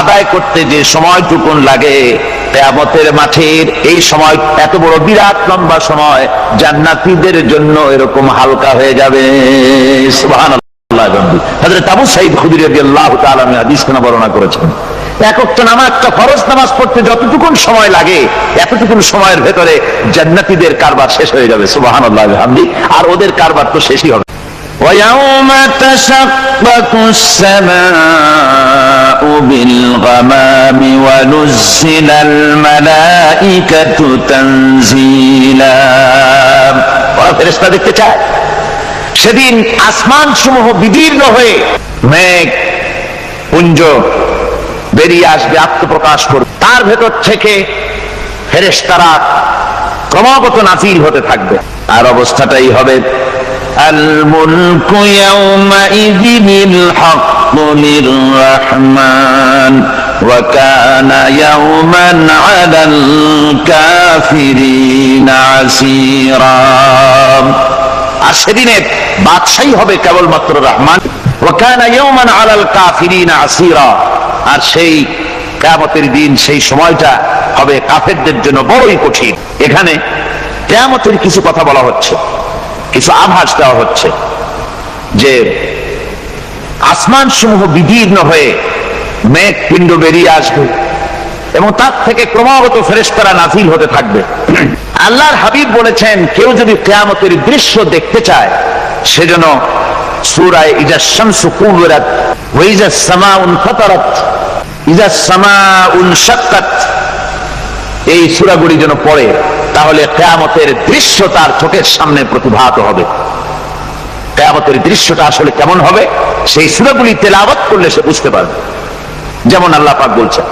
আদায় করতে যে সময়টুকুন লাগে কেয়ামতের মাঠের এই সময় এত বড় বিরাট লম্বা সময় জান্নাতীদের জন্য এরকম হালকা হয়ে যাবে সুবহানাল্লাহ হযরত আবু সাঈদ খুদরি রাদিয়াল্লাহু তাআলা হাদিস খানা বর্ণনা করেছেন একক নামাজটা ফরজ নামাজ পড়তে যতটুকুন সময় লাগে এতটুকুন সময়ের ভেতরে জান্নাতীদের কারবার শেষ হয়ে যাবে সুবহানাল্লাহ হামদি আর ওদের কারবার তো শেষই হবে ويوم تشقق السماء بالغمام ونزل الملائكة تنزيلا ওরা ফেরেশতা দেখতে চায় সেদিন আসমান সমূহ বিদীর্ণ হয়ে মেঘ পুঞ্জ বেরিয়ে আসবে আত্মপ্রকাশ করবে তার ভেতর থেকে ফেরেশতারা ক্রমাগত নাজিল হতে থাকবে আর অবস্থাটাই হবে الملك يومئذ الحق للرحمن وكان يوما على الكافرين عسيرا আর সেদিনের বাদশাহী হবে কেবলমাত্র রহমান ওয়াকানা ইয়াওমান আলাল কাফিরিনা আসীরা আর সেই কিয়ামতের দিন সেই সময়টা হবে কাফেরদের জন্য বড়ই কঠিন এখানে কিয়ামতের কিছু কথা বলা হচ্ছে কিছু আভাস দেওয়া হচ্ছে যে আসমান সমূহ বিদীর্ণ হয়ে মেঘ পিণ্ড বেরিয়ে আসবে এবং তার থেকে ক্রমাগত ফেরেশতারা নাজিল হতে থাকবে। আল্লাহর হাবিব বলেছেন, কেউ যদি কেয়ামতের দৃশ্য দেখতে চায় সেজন্য সূরায়ে ইজা শামসু কুবিরাত, ওয়া ইজা সামাউন ফাতারাত, ইজা সামাউন এই সূরাগুলি যেন পড়ে, তাহলে কেয়ামতের দৃশ্য তার চোখের সামনে প্রতিভাত হবে। কেয়ামতের দৃশ্যটা আসলে কেমন হবে? সেই সূরাগুলি তেলাওয়াত করলে সে বুঝতে পারবে যেমন আল্লাহ পাক বলছেন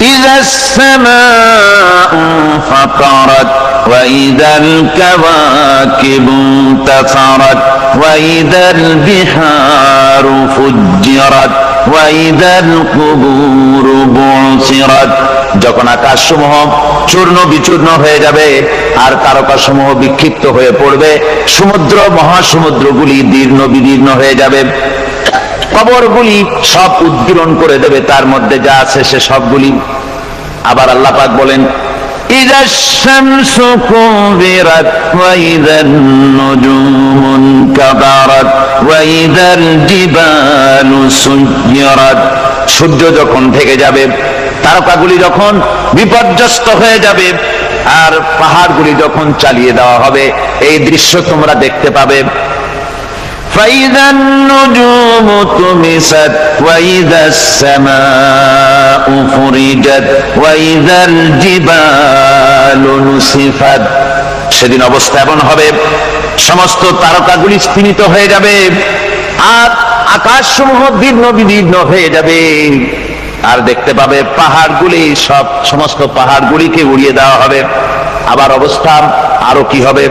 إذا السماء انفطرت وإذا الكواكب انتثرت وإذا البحار فجرت وإذا القبور بعثرت যখন আকাশ সমূহ চূর্ণ বিচূর্ণ হয়ে যাবে, আর তারকা সমূহ বিক্ষিপ্ত হয়ে পড়বে, সমুদ্র মহাসমুদ্রগুলি দীর্ণ বিদীর্ণ হয়ে যাবে। কবরগুলি সব উদ্গীরণ করে দেবে, তার মধ্যে যা আছে সে সবগুলি। আবার আল্লাহ পাক বলেন إذا الشمس كورت وإذا النجوم انكدرت وإذا الجبال سيرت সূর্য যখন থেকে যাবে তারকাগুলি যখন বিপর্যস্ত হয়ে যাবে আর পাহাড়গুলি যখন চালিয়ে দেওয়া হবে এই দৃশ্য তোমরা দেখতে পাবে فإذا النجوم طمست وإذا السماء فرجت وإذا الجبال نسفت সেদিন অবস্থা এমন হবে, সমস্ত তারকাগুলি স্ফীত হয়ে যাবে, আর আকাশ সমূহ দীর্ণ বিদীর্ণ হয়ে যাবে। আর দেখতে পাবে পাহাড়গুলি, সব সমস্ত পাহাড়গুলিকে উড়িয়ে দেওয়া হবে। আবার অবস্থা আরও কি হবে?